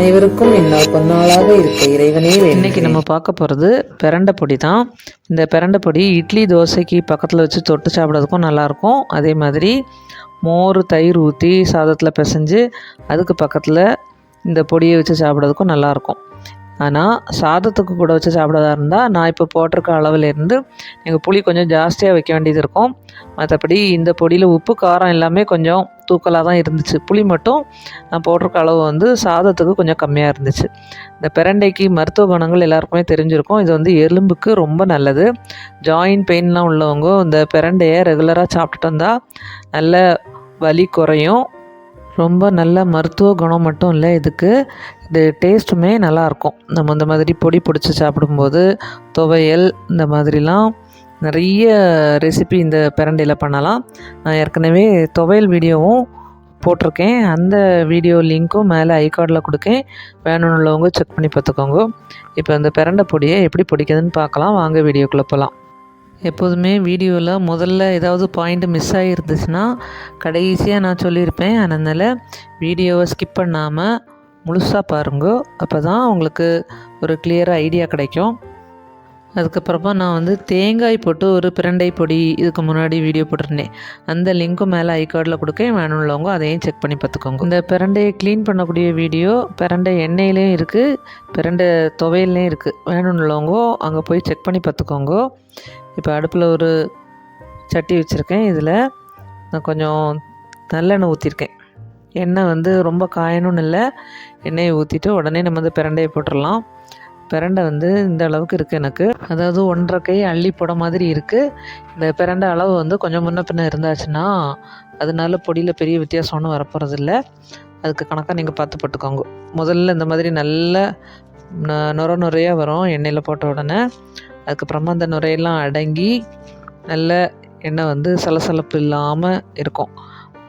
அனைவருக்கும் இந்நாள் பொன்னாளாக இருக்க இறைவனே இன்னைக்கு நம்ம பார்க்க போகிறது பிரண்டை பொடி தான் இந்த பிரண்டை பொடி இட்லி தோசைக்கு பக்கத்தில் வச்சு தொட்டு சாப்பிட்றதுக்கும் நல்லாயிருக்கும். அதே மாதிரி மோர் தயிர் ஊற்றி சாதத்தில் பிசைஞ்சு அதுக்கு பக்கத்தில் இந்த பொடியை வச்சு சாப்பிட்றதுக்கும் நல்லாயிருக்கும். ஆனால் சாதத்துக்கு கூட வச்சு சாப்பிட்றதா இருந்தால் நான் இப்போ போட்டிருக்க அளவுலேருந்து எங்கள் புளி கொஞ்சம் ஜாஸ்தியாக வைக்க வேண்டியது இருக்கும். மற்றபடி இந்த பொடியில் உப்பு காரம் எல்லாமே கொஞ்சம் தூக்கலாக தான் இருந்துச்சு. புளி மட்டும் நான் போட்டிருக்க அளவு வந்து சாதத்துக்கு கொஞ்சம் கம்மியாக இருந்துச்சு. இந்த பிரண்டைக்கு மருத்துவ குணங்கள் எல்லாருக்குமே தெரிஞ்சிருக்கும். இது வந்து எலும்புக்கு ரொம்ப நல்லது. ஜாயின்ட் பெயின்லாம் உள்ளவங்க இந்த பிரண்டையை ரெகுலராக சாப்பிட்டுட்டு வந்தால் நல்ல வலி குறையும். ரொம்ப நல்ல மருத்துவ குணம் மட்டும் இல்லை இதுக்கு இது டேஸ்ட்டுமே நல்லாயிருக்கும். நம்ம இந்த மாதிரி பொடி பிடிச்சி சாப்பிடும்போது துவையல் இந்த மாதிரிலாம் நிறைய ரெசிபி இந்த பிரண்டையில் பண்ணலாம். நான் ஏற்கனவே துவையல் வீடியோவும் போட்டிருக்கேன். அந்த வீடியோ லிங்க்கும் மேலே ஐகார்டில் கொடுக்கேன். வேணும்னு உள்ளவங்க செக் பண்ணி பார்த்துக்கோங்க. இப்போ இந்த பிரண்டை பொடியை எப்படி பிடிக்குதுன்னு பார்க்கலாம். வாங்க வீடியோக்குள்ளே போகலாம். எப்போதுமே வீடியோவில் முதல்ல ஏதாவது பாயிண்ட் மிஸ் ஆகிருந்துச்சுன்னா கடைசியாக நான் சொல்லியிருப்பேன். அதனால் வீடியோவை ஸ்கிப் பண்ணாமல் முழுசாக பாருங்கோ. அப்போ தான் உங்களுக்கு ஒரு கிளியராக ஐடியா கிடைக்கும். அதுக்கப்புறமா நான் வந்து தேங்காய் போட்டு ஒரு பிரண்டை பொடி இதுக்கு முன்னாடி வீடியோ போட்டிருந்தேன். அந்த லிங்க்கும் மேலே ஐகார்டில் கொடுக்க வேணும்லவங்க அதையும் செக் பண்ணி பார்த்துக்கோங்க. இந்த பிரண்டையை க்ளீன் பண்ணக்கூடிய வீடியோ பிரண்டை எண்ணெயிலையும் இருக்குது பிரண்டை துவையிலையும் இருக்குது வேணும்லவங்க அங்கே போய் செக் பண்ணி பார்த்துக்கோங்க. இப்போ அடுப்பில் ஒரு சட்டி வச்சுருக்கேன். இதில் நான் கொஞ்சம் நல்லெண்ணெய் ஊற்றிருக்கேன். எண்ணெய் வந்து ரொம்ப காயணும்னு இல்லை. எண்ணெயை ஊற்றிட்டு உடனே நம்ம வந்து பிரண்டையை போட்டுடலாம். பிரண்டை வந்து இந்த அளவுக்கு இருக்குது எனக்கு. அதாவது ஒன்றரை கை அள்ளி போட மாதிரி இருக்குது. இந்த பிரண்டை அளவு வந்து கொஞ்சம் முன்ன பின்ன இருந்தாச்சுன்னா அதனால பொடியில் பெரிய வித்தியாசம் ஒன்றும் வரப்போகிறது இல்லை அதுக்கு கணக்காக நீங்கள் பார்த்து போட்டுக்கோங்க. முதல்ல இந்த மாதிரி நல்ல ந- நுர நுரையாக வரும். எண்ணெயில் போட்ட உடனே அதுக்கப்புறமா அந்த நுரையெல்லாம் அடங்கி நல்ல எண்ணெய் வந்து சலசலப்பு இல்லாமல் இருக்கும்.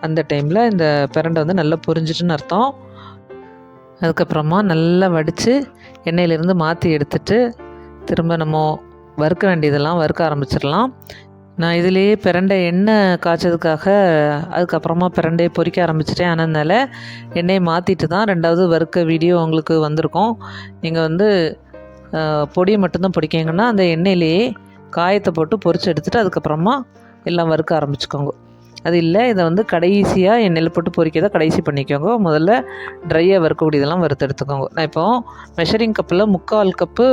அந்த டைமில் இந்த பிரண்டை வந்து நல்லா பொரிஞ்சிட்டுன்னு அர்த்தம். அதுக்கப்புறமா நல்லா வடித்து எண்ணெயிலேருந்து மாற்றி எடுத்துட்டு திரும்ப நம்ம வறுக்க வேண்டியதெல்லாம் வறுக்க ஆரம்பிச்சிடலாம். நான் இதிலேயே பிரண்டை எண்ணெய் காய்ச்சதுக்காக அதுக்கப்புறமா பிரண்டையை பொறிக்க ஆரம்பிச்சிட்டேன். அதனால எண்ணெயை மாற்றிட்டு தான் ரெண்டாவது வறுக்க வீடியோ உங்களுக்கு வந்திருக்கும். நீங்கள் வந்து பொடியை மட்டும்தான் பொடிக்கிங்கன்னா அந்த எண்ணெயிலேயே காயத்தை போட்டு பொறிச்சு எடுத்துகிட்டு அதுக்கப்புறமா எல்லாம் வறுக்க ஆரம்பிச்சுக்கோங்க. அது இல்லை இதை வந்து கடைசியாக எண்ணெயில் போட்டு பொறிக்கதை கடைசி பண்ணிக்கோங்க. முதல்ல ட்ரையாக வறுக்கக்கூடியதெல்லாம் வறுத்து எடுத்துக்கோங்க. நான் இப்போ மெஷரிங் கப்பில் முக்கால் கப்பு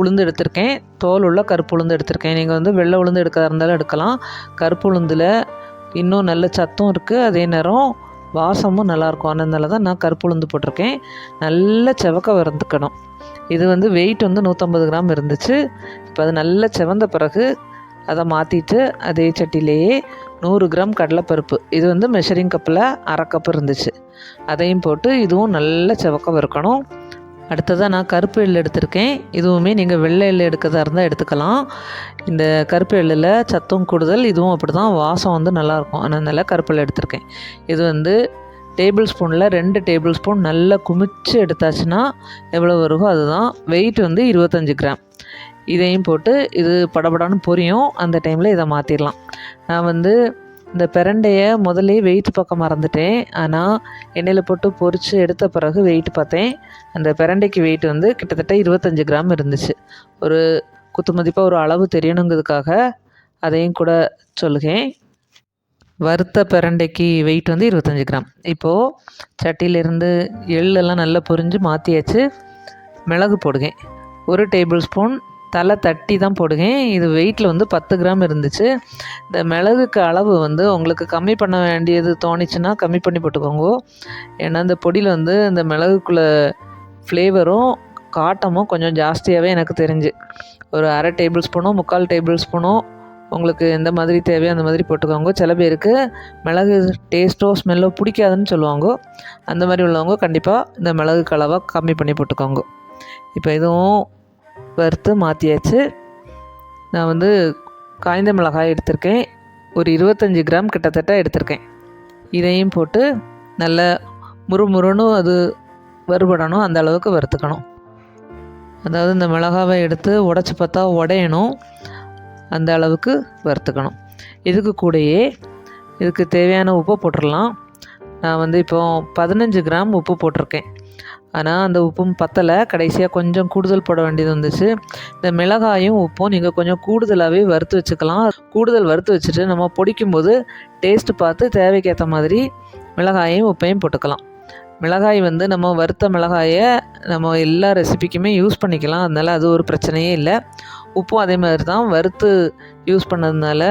உளுந்து எடுத்திருக்கேன். தோல் உள்ள கருப்பு உளுந்து எடுத்திருக்கேன். நீங்கள் வந்து வெள்ளை உளுந்து எடுக்கிறதா இருந்தாலும் எடுக்கலாம். கருப்பு உளுந்தில் இன்னும் நல்ல சத்தும் இருக்குது அதே நேரம் வாசமும் நல்லாயிருக்கும் அதனால தான் நான் கருப்பு உளுந்து போட்டிருக்கேன். நல்ல செவக்க வறுத்துக்கணும். இது வந்து வெயிட் வந்து நூற்றம்பது கிராம் இருந்துச்சு. இப்போ அது நல்ல செவந்த பிறகு அதை மாற்றிட்டு அதே சட்டிலேயே நூறு கிராம் கடலைப்பருப்பு. இது வந்து மெஷரிங் கப்பில் அரை கப் இருந்துச்சு. அதையும் போட்டு இதுவும் நல்ல செவக்க இருக்கணும் அடுத்ததாக நான் கருப்பு எள் எடுத்திருக்கேன். இதுவுமே நீங்கள் வெள்ளை எள் எடுக்கிறதா இருந்தால் எடுத்துக்கலாம். இந்த கருப்பு எள்ளில் சத்தும் கூடுதல் இதுவும் அப்படி தான் வாசம் வந்து நல்லாயிருக்கும் அதனால் கருப்பு எள் எடுத்திருக்கேன். இது வந்து டேபிள் ஸ்பூனில் ரெண்டு டேபிள் ஸ்பூன் நல்லா குமிச்சு எடுத்தாச்சுன்னா எவ்வளோ வருகோ அதுதான். வெயிட் வந்து இருபத்தஞ்சி கிராம். இதையும் போட்டு இது படபடான்னு பொரியும். அந்த டைமில் இதை மாற்றிடலாம் நான் வந்து இந்த பிரண்டையை முதல்ல வெயிட் பக்கம் மறந்துட்டேன். ஆனால் எண்ணெயில் போட்டு பொரித்து எடுத்த பிறகு வெயிட் பார்த்தேன். அந்த பிரண்டைக்கு வெயிட் வந்து கிட்டத்தட்ட இருபத்தஞ்சி கிராம் இருந்துச்சு. ஒரு குத்து மதிப்பாக ஒரு அளவு தெரியணுங்கிறதுக்காக அதையும் கூட சொல்லுகேன். வறுத்த பிரண்டைக்கு வெயிட் வந்து இருபத்தஞ்சி கிராம். இப்போது சட்டியிலேருந்து எள்ளெல்லாம் நல்லா பொரிஞ்சு மாற்றியாச்சு மிளகு போடுகேன். ஒரு டேபிள் ஸ்பூன் தலை தட்டி தான் போடுகேன். இது வெயிட்டில் வந்து பத்து கிராம் இருந்துச்சு. இந்த மிளகுக்கு அளவு வந்து உங்களுக்கு கம்மி பண்ண வேண்டியது தோணுச்சுன்னா கம்மி பண்ணி போட்டுக்கோங்க. ஏன்னா இந்த பொடியில் வந்து இந்த மிளகுக்குள்ள ஃப்ளேவரும் காட்டமும் கொஞ்சம் ஜாஸ்தியாகவே எனக்கு தெரிஞ்சு. ஒரு அரை டேபிள் ஸ்பூனோ முக்கால் டேபிள் ஸ்பூனோ உங்களுக்கு எந்த மாதிரி தேவையோ அந்த மாதிரி போட்டுக்கோங்க. சில பேருக்கு மிளகு டேஸ்ட்டோ ஸ்மெல்லோ பிடிக்காதுன்னு சொல்லுவாங்க. அந்த மாதிரி உள்ளவங்க கண்டிப்பாக இந்த மிளகு கலவை கம்மி பண்ணி போட்டுக்கோங்க. இப்போ இதுவும் வறுத்து மாற்றியாச்சு நான் வந்து காய்ந்த மிளகாய் எடுத்திருக்கேன். ஒரு இருபத்தஞ்சி கிராம் கிட்டத்தட்ட எடுத்திருக்கேன். இதையும் போட்டு நல்ல முறுமுறுன்னு அது வறுபடணும். அந்த அளவுக்கு வறுத்துக்கணும். அதாவது இந்த மிளகாவை எடுத்து உடச்சி பார்த்தா உடையணும். அந்த அளவுக்கு வறுத்துக்கணும். இதுக்கு கூடயே இதுக்கு தேவையான உப்பு போட்டுடலாம் நான் வந்து இப்போ பதினஞ்சு கிராம் உப்பு போட்டிருக்கேன். ஆனால் அந்த உப்பும் பத்தலை. கடைசியாக கொஞ்சம் கூடுதல் போட வேண்டியது வந்துச்சு. இந்த மிளகாயும் உப்பும் நீங்கள் கொஞ்சம் கூடுதலாகவே வறுத்து வச்சுக்கலாம். கூடுதல் வறுத்து வச்சுட்டு நம்ம பொடிக்கும்போது டேஸ்ட்டு பார்த்து தேவைக்கேற்ற மாதிரி மிளகாயும் உப்பையும் போட்டுக்கலாம். மிளகாய் வந்து நம்ம வறுத்த மிளகாயை நம்ம எல்லா ரெசிபிக்குமே யூஸ் பண்ணிக்கலாம். அதனால் அது ஒரு பிரச்சனையே இல்லை. உப்பும் அதே மாதிரி தான். வறுத்து யூஸ் பண்ணதுனால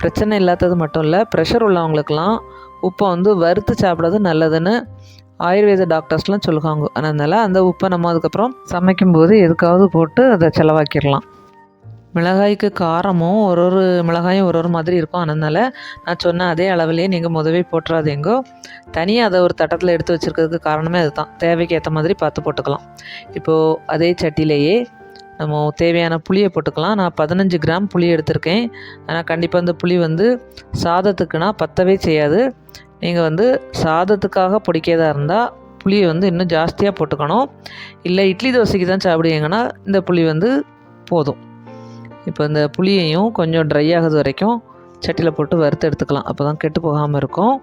பிரச்சனை இல்லாதது மட்டும் இல்லை ப்ரெஷர் உள்ளவங்களுக்கெல்லாம் உப்பை வந்து வறுத்து சாப்பிட்றது நல்லதுன்னு ஆயுர்வேத டாக்டர்ஸ்லாம் சொல்லுவாங்க. அதனால் அந்த உப்பை நம்ம அதுக்கப்புறம் சமைக்கும்போது எதுக்காவது போட்டு அதை செலவாக்கிடலாம். மிளகாய்க்கு காரமும் ஒரு ஒரு மிளகாயும் ஒரு ஒரு மாதிரி இருக்கும் அதனால் நான் சொன்ன அதே அளவுலேயே நீங்கள் முதவே போட்டுறாதீங்கோ. தனியாக அதை ஒரு தட்டத்தில் எடுத்து வச்சுருக்கிறதுக்கு காரணமே அதுதான். தேவைக்கு ஏற்ற மாதிரி பார்த்து போட்டுக்கலாம். இப்போது அதே சட்டிலேயே நம்ம தேவையான புளியை போட்டுக்கலாம். நான் பதினஞ்சு கிராம் புளி எடுத்திருக்கேன். ஆனால் கண்டிப்பாக இந்த புளி வந்து சாதத்துக்குனால் பத்தவே செய்யாது. நீங்கள் வந்து சாதத்துக்காக பிடிக்கிறதா இருந்தால் புளியை வந்து இன்னும் ஜாஸ்தியாக போட்டுக்கணும். இல்லை இட்லி தோசைக்கு தான் சாப்பிடுவீங்கன்னா இந்த புளி வந்து போதும். இப்போ இந்த புளியையும் கொஞ்சம் ட்ரை ஆகுது வரைக்கும் சட்டியில் போட்டு வறுத்து எடுத்துக்கலாம். அப்போ தான் கெட்டு போகாமல் இருக்கும்.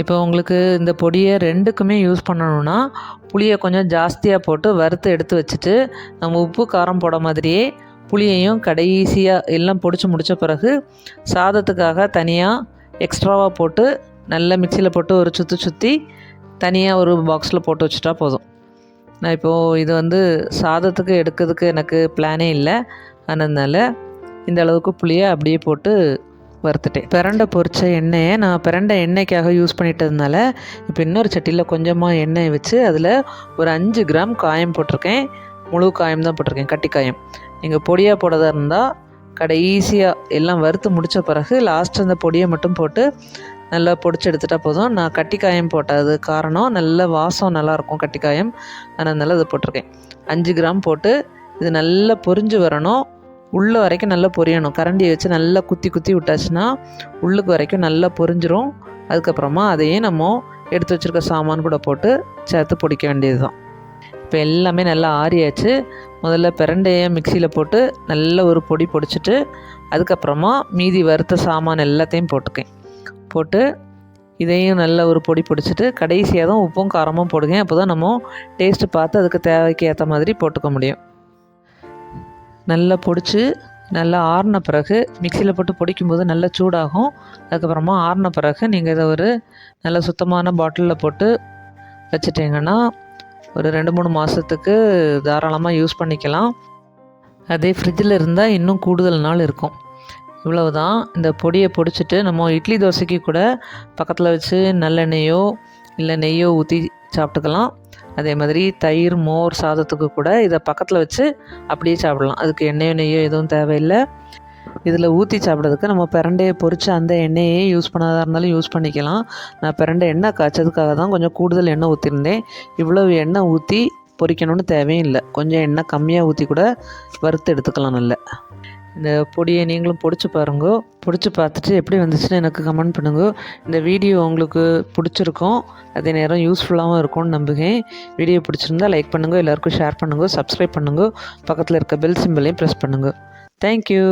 இப்போ உங்களுக்கு இந்த பொடியை ரெண்டுக்குமே யூஸ் பண்ணணுன்னா புளியை கொஞ்சம் ஜாஸ்தியாக போட்டு வறுத்து எடுத்து வச்சுட்டு நம்ம உப்பு காரம் போட மாதிரியே புளியையும் கடைசியாக எல்லாம் பொடிச்சு முடித்த பிறகு சாதத்துக்காக தனியாக எக்ஸ்ட்ராவாக போட்டு நல்லா மிக்சியில் போட்டு ஒரு சுற்றி சுற்றி தனியாக ஒரு பாக்ஸில் போட்டு வச்சுட்டா போதும். நான் இப்போது இது வந்து சாதத்துக்கு எடுக்கிறதுக்கு எனக்கு பிளானே இல்லை. அதனால இந்த அளவுக்கு புளியை அப்படியே போட்டு வறுத்துட்டேன். பிரண்டை பொரித்த எண்ணெயை நான் பிரண்டை எண்ணெய்க்காக யூஸ் பண்ணிட்டதுனால இப்போ இன்னொரு சட்டியில் கொஞ்சமாக எண்ணெய் வச்சு அதில் ஒரு அஞ்சு கிராம் காயம் போட்டிருக்கேன். முழு காயம் தான் போட்டிருக்கேன் கட்டி காயம். நீங்கள் பொடியாக போடுறதா இருந்தால் கடை ஈஸியாக எல்லாம் வறுத்து முடித்த பிறகு லாஸ்ட் அந்த பொடியை மட்டும் போட்டு நல்லா பொடிச்சு எடுத்துட்டா போதும். நான் கட்டிக்காயம் போட்டது காரணம் நல்ல வாசம் நல்லாயிருக்கும் கட்டிக்காயம். அதனால் அதை போட்டிருக்கேன். அஞ்சு கிராம் போட்டு இது நல்லா பொரிஞ்சு வரணும். உள்ள வரைக்கும் நல்லா பொரியணும். கரண்டியை வச்சு நல்லா குத்தி குத்தி விட்டாச்சுன்னா உள்ளுக்கு வரைக்கும் நல்லா பொரிஞ்சிரும். அதுக்கப்புறமா அதையே நம்ம எடுத்து வச்சுருக்க சாமான் கூட போட்டு சேர்த்து பொடிக்க வேண்டியது தான் இப்போ எல்லாமே நல்லா ஆறியாச்சு. முதல்ல பிரண்டையை மிக்சியில் போட்டு நல்ல ஒரு பொடி பொடிச்சிட்டு அதுக்கப்புறமா மீதி வறுத்த சாமான் எல்லாத்தையும் போட்டுக்கேன். போட்டு இதையும் நல்ல ஒரு பொடி பிடிச்சிட்டு கடைசியாக தான் உப்பும் காரமும் போடுங்க. அப்போ தான் நம்ம டேஸ்ட்டு பார்த்து அதுக்கு தேவைக்கு ஏற்ற மாதிரி போட்டுக்க முடியும். நல்லா பொடிச்சு நல்லா ஆறின பிறகு மிக்சியில் போட்டு பொடிக்கும்போது நல்லா சூடாகும். அதுக்கப்புறமா ஆறின பிறகு நீங்கள் இதை ஒரு நல்ல சுத்தமான பாட்டிலில் போட்டு வச்சுட்டிங்கன்னா ஒரு ரெண்டு மூணு மாதத்துக்கு தாராளமாக யூஸ் பண்ணிக்கலாம். அதே ஃப்ரிட்ஜில் இருந்தால் இன்னும் கூடுதல் நாள் இருக்கும். இவ்வளவு தான் இந்த பொடியை பொடிச்சிட்டு நம்ம இட்லி தோசைக்கு கூட பக்கத்தில் வச்சு நல்லெண்ணெயோ இல்லை நெய்யோ ஊற்றி சாப்பிட்டுக்கலாம். அதே மாதிரி தயிர் மோர் சாதத்துக்கு கூட இதை பக்கத்தில் வச்சு அப்படியே சாப்பிடலாம். அதுக்கு எண்ணெயோ நெய்யோ எதுவும் தேவையில்லை. இதில் ஊற்றி சாப்பிட்றதுக்கு நம்ம பிரண்டையை பொறிச்சு அந்த எண்ணெயே யூஸ் பண்ணாதா இருந்தாலும் யூஸ் பண்ணிக்கலாம். நான் பிரண்டை எண்ணெய் காய்ச்சதுக்காக தான் கொஞ்சம் கூடுதல் எண்ணெய் ஊற்றிருந்தேன் இவ்வளவு எண்ணெய் ஊற்றி பொறிக்கணும்னு தேவையும் இல்லை. கொஞ்சம் எண்ணெய் கம்மியாக ஊற்றி கூட வறுத்து எடுத்துக்கலாம் நல்ல. இந்த பொடியை நீங்களும் பிடிச்சி பாருங்க. பிடிச்சி பார்த்துட்டு எப்படி வந்துச்சுன்னு எனக்கு கமெண்ட் பண்ணுங்க. இந்த வீடியோ உங்களுக்கு பிடிச்சிருக்கும். அதே நேரம் யூஸ்ஃபுல்லாகவும் இருக்கும்னு நம்புகிறேன். வீடியோ பிடிச்சிருந்தா லைக் பண்ணுங்கள் எல்லாருக்கும் ஷேர் பண்ணுங்கள் சப்ஸ்கிரைப் பண்ணுங்கள் பக்கத்தில் இருக்க பெல் சிம்பிளையும் ப்ரெஸ் பண்ணுங்கள் தேங்க்யூ